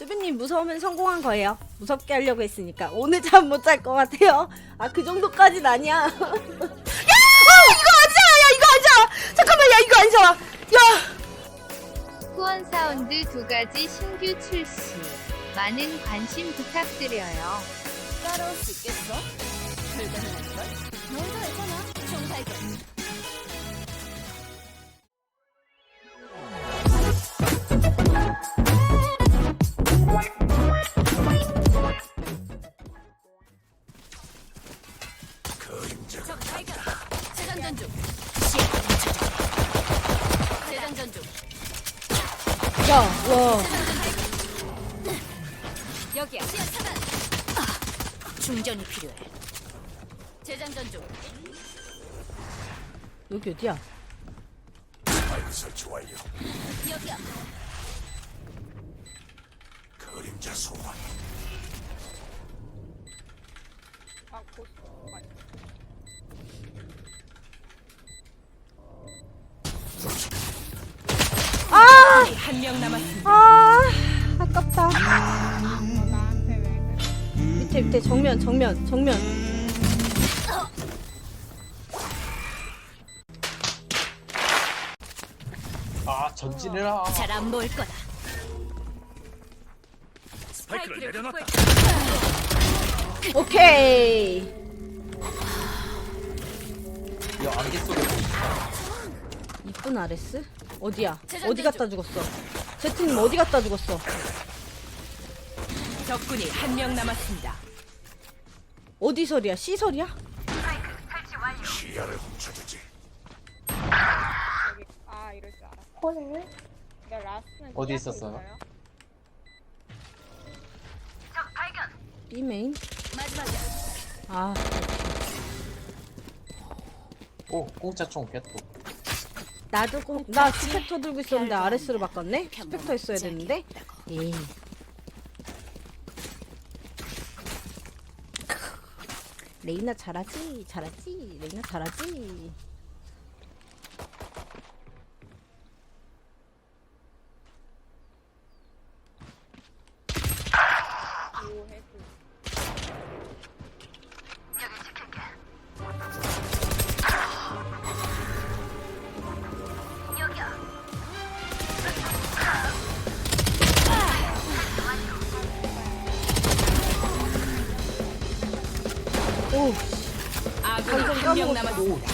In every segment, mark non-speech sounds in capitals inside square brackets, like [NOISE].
뚜비님 무서우면 성공한 거예요. 무섭게 하려고 했으니까 오늘 잠 못 잘 것 같아요. 아 그 정도까진 아니야. [LAUGHS] 야 이거 아니야 야 이거 아니야. 잠깐만 야 이거 아니잖아. 야 후원 사운드 두 가지 신규 출시. 많은 관심 부탁드려요. 따라올 수 있겠어? 불가능할걸? 야, 와. 여기야. 충전이 필요해. 재장전 중. 여기 어디야? 설치 완료. 여기야. 그림자 소환. 아, 한 명 남았습니다. 아, 아깝다. 밑에 밑에 정면 정면 정면. 아 전진해라 잘 안 보일 거다. 스파이크를 내려놨다. 오케이. 이 안개 속에 이쁜 아레스? 어디야? 어디 갖다 죽었어? 제트님 어디 갖다 죽었어? 적군이 한 명 남았습니다. 어디 설이야? C 설이야? 시야를 훔쳐주지. 아 이럴 줄 알았어. 헐. 나 라스는 어디 있었어요? B 메인? 마지막이야. 아, 오 공짜 총 깼고 나도 꼭, 나 스펙터 들고 있었는데 아레스로 바꿨네? 스펙터 했어야 됐는데? 에이. 레이나 잘하지, 잘하지, 레이나 잘하지. 아군이 한 명. 남았습니다.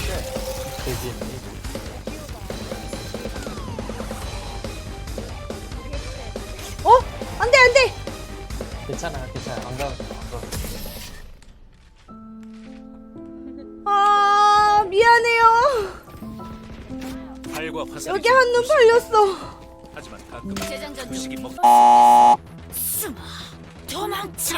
어? 안 돼, 안 돼! 괜찮아 괜찮아 안 가, 안 가. 아, 미안해요. 팔과 화살이 여기 한 눈 팔렸어. 하지만 가끔 재장전 중. 부식이 먹. 숨어. 도망쳐.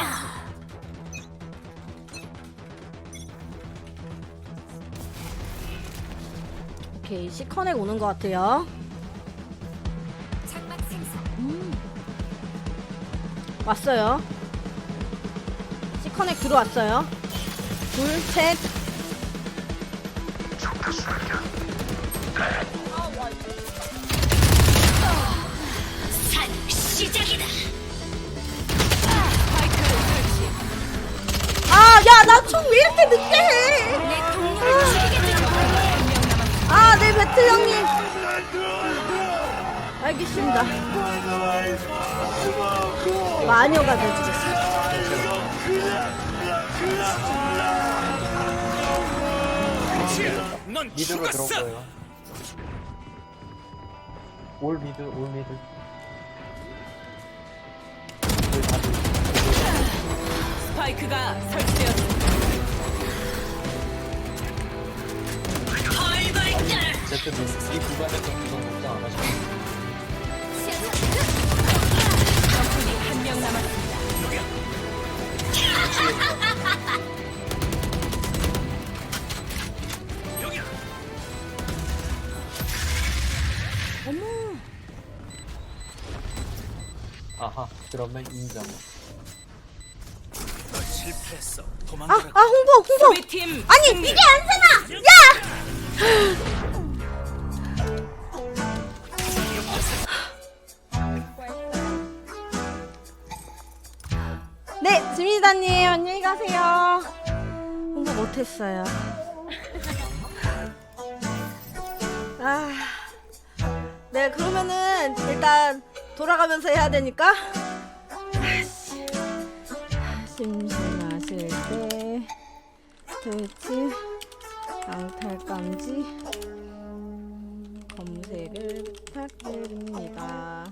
케이, C 커넥 오는 것 같아요. 생성. 왔어요. C 커넥 들어왔어요. 둘, 셋. 아, 야, 나 총 왜 이렇게 늦게 해? 내 죽이겠다. 한명 남았습니다. 아, 네, 배틀 형님. 알겠습니다. 마녀가. 넌 미드로 들어올 죽었어. 거예요 올 미드 올 미드 스파이크가 설치되었습니다. 제트님 이 구간에서 구성 걱정 안 하셔도 돼요. 적군이 한 명 남았습니다. 여기야. 어머. 아하 그러면 인정 넌 실패했어. 아. 아, 홍보, 홍보. 아니, 승리. 이게 안되 네, 지미다님 안녕히 가세요. 공부 못했어요. 아, 네 그러면은 일단 돌아가면서 해야 되니까. 아씨, 심심하실 때 트위치 강탈감지 검색을 부탁드립니다.